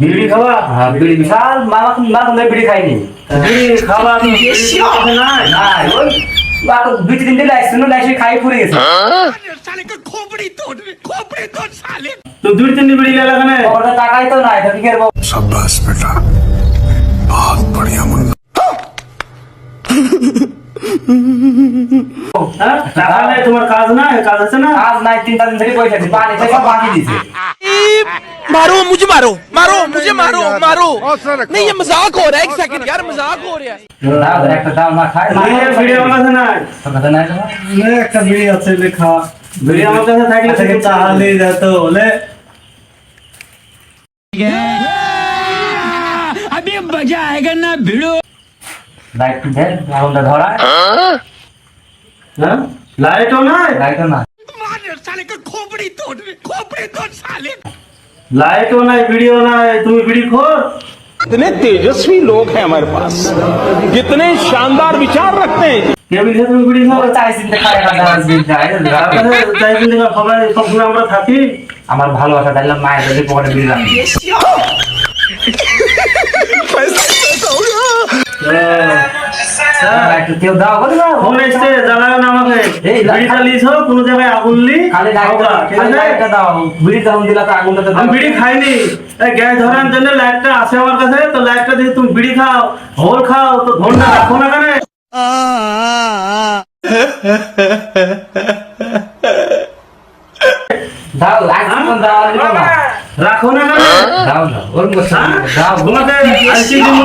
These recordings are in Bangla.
বিড়ি খাওয়া হ্যাঁ বিড়ি বিশাল মামা মা কোনো বিড়ি খাইনি। বিড়ি খাওয়া না না ওই বাবা দুই তিন দিন লাইছে না লাইছে খাই পুরে গেছে। হ্যাঁ? সালে কে খোপড়ি তোড় খোপড়ি তোড় সালে তো দুই তিন দিন বিড়ি লাগা না ওটা টাকাই তো নাই তো কি করব? শাবাশ বেটা। বহুত বড়িয়া মুন্না। হ্যাঁ? টাকা তোমার কাজ না কাজ আছে না? কাজ নাই তিন দিন ধরে পয়সা দিছে পানি সব বাকি দিছে। मारो मुझे मारो मारो मुझे मारो मारो नहीं ये मजाक हो रहा है एक सेकंड यार मजाक हो रहा है দাও একটা দাও না খাই বিড়ি বিড়ি আমার কাছে নাই কথা নাই তোমার একটা বিড়ি আছে লেখা বিড়ি আমার কাছে থাকলে থেকে চাহালে যেত বলে লাইট দেন আগুনটা ধরা হ্যাঁ লাইটও নাই লাইট না লাইটও নাই ভিডিও নাই তুমি বিড়ি খোর कितने तेजस्वी लोग हैं हमारे पास कितने शानदार विचार रखते हैं কে বিড়ি তুমি বিড়ি খাও ওই চাই চিনতে খাই খাই দাও দিন যাই তার কাছে চাই কিন্তু সবাই সবসময় আমরা থাকি আমার ভালোবাসা দিলাম মায়ের যদি পকেটে বিড়ি রাখি কেউ দাও বলে দাও। ফোন এসছে জ্বালাও না আমাকে। এই বিড়ি চালিয়েছ কোনো জায়গায় আগুন লি খালি লাইটটা খালি লাইটটা দাও। বিড়ি যখন দিলা তো আগুনটা তো আমি বিড়ি খাইনি। এই গ্যাস ধরার জন্য লাইটটা আছে আমার কাছে তো লাইটটা দিয়ে তুমি বিড়ি খাও হোল খাও তো ধরনা রাখো না কেন দাও দাও আর দিবো না রাখো না কেন দাও দাও ওরকম করছ দাও তোমাকে আজকে দিনু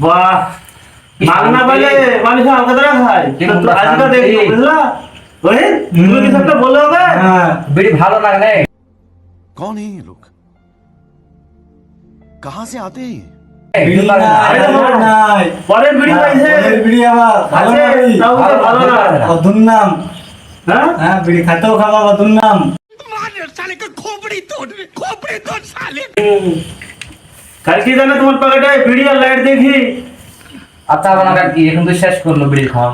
বাহ মাগনা পালে মানুষ হালকা ধরা খায় কিন্তু তো আজকে শান্তি। দেখো বুঝলা ওই তুমি কিছু একটা বলে হবে হ্যাঁ বিড়ি ভালো লাগে না कौन है ये लोग कहाँ से आते हैं ये? বিড়ি নাই বিড়ি নাই পরের বিড়ি পাইছে পরের বিড়ি আবার ভালো আছে, বিড়ি তাও তো ভালো না অধুর নাম হ্যাঁ হ্যাঁ বিড়ি খাতেও খাবা অধুর নাম হুম। কালকে জানে তোমার পকেটে বিড়ি আর লাইট দেখি? আচ্ছা বানা কি, এখন তো শেষ করল, বিড়ি খাওয়া।